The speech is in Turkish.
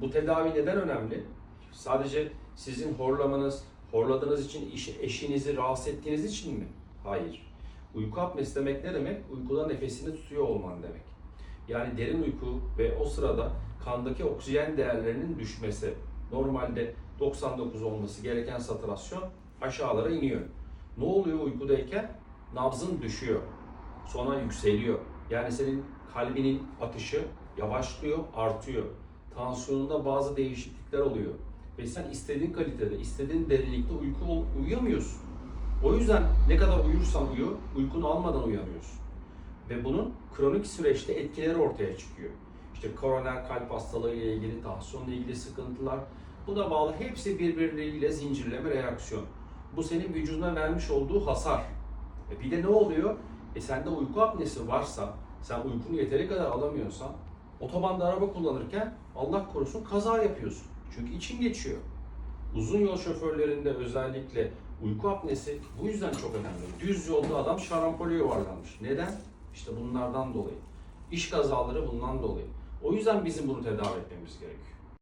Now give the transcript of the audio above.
Bu tedavi neden önemli? Sadece sizin horlamanız, horladığınız için eşinizi rahatsız ettiğiniz için mi? Hayır. Uyku apnesi demek ne demek? Uykuda nefesini tutuyor olman demek. Yani derin uyku ve o sırada kandaki oksijen değerlerinin düşmesi. Normalde 99 olması gereken saturasyon aşağılara iniyor. Ne oluyor uykudayken? Nabzın düşüyor. Sonra yükseliyor. Yani senin kalbinin atışı yavaşlıyor, artıyor. Tansiyonunda bazı değişiklikler oluyor. Ve sen istediğin kalitede, istediğin derinlikte uyku uyuyamıyorsun. O yüzden ne kadar uyursan uyu, uykunu almadan uyanıyorsun. Ve bunun kronik süreçte etkileri ortaya çıkıyor. İşte koroner kalp hastalığı ile ilgili, tansiyonla ilgili sıkıntılar. Buna bağlı hepsi birbirleriyle zincirleme reaksiyon. Bu senin vücuduna vermiş olduğu hasar. E bir de ne oluyor? E sende uyku apnesi varsa, sen uykunu yeteri kadar alamıyorsan, otobanda araba kullanırken Allah korusun kaza yapıyorsun. Çünkü için geçiyor. Uzun yol şoförlerinde özellikle uyku apnesi bu yüzden çok önemli. Düz yolda adam şarampole yuvarlanmış. Neden? İşte bunlardan dolayı. İş kazaları bundan dolayı. O yüzden bizim bunu tedavi etmemiz gerekiyor.